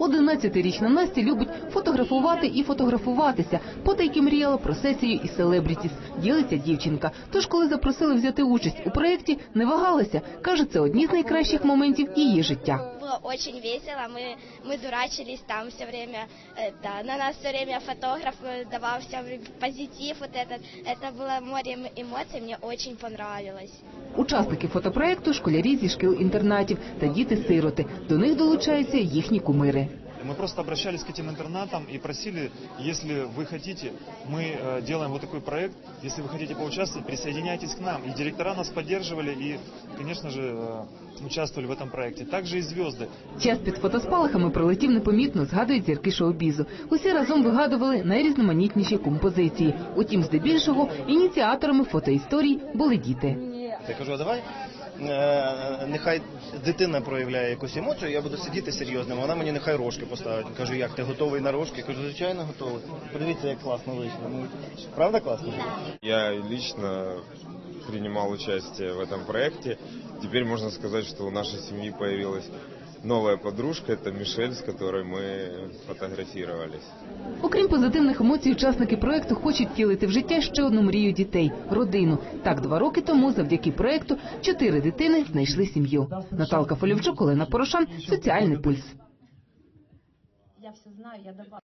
11-річна Настя любить фотографувати і фотографуватися. Потайки мріяла про сесію і селебрітіс. Ділиться дівчинка. Тож, коли запросили взяти участь у проєкті, не вагалася. Каже, це одні з найкращих моментів її життя. Было очень весело, мы, мы дурачились там все время, э, да, на нас все время фотограф э, давал всем позитив вот этот, это было море эмо- эмоций, мне очень понравилось. Учасники фотопроекту – школярі зі шкіл-інтернатів та діти-сироти. До них долучаються їхні кумири. Мы просто обращались к этим интернатам и просили, если вы хотите, мы э, делаем вот такой проект, если вы хотите поучаствовать, присоединяйтесь к нам. И директора нас поддерживали и, конечно же, э, участвовали в этом проекте. Также и звезды. Час під фотоспалахами пролетів непомітно, згадують зірки шоу-бізу. Усі разом вигадували найрізноманітніші композиції. Утім, здебільшого, ініціаторами фотоісторій були діти. Я кажу, а давай е, нехай дитина проявляє якусь емоцію, я буду сидіти серйозним, а вона мені нехай рожки поставить. Кажу, як ти готовий на рожки? Кажу, звичайно, готовий. Подивіться, як класно вийшло. Ну, правда класно? Я лично принимал участие в этом проекте. Теперь можно сказать, что у нашей семьи появилась новая подружка, это Мишель, с которой мы фотографировались. Окрім позитивних емоцій, учасники проекту хочуть втілити в життя ще одну мрію дітей – родину. Так, два роки тому, завдяки проекту, чотири дитини знайшли сім'ю. Наталка Фолівчук, Олена Порошан, Соціальний пульс. Я все знаю, я добавлю.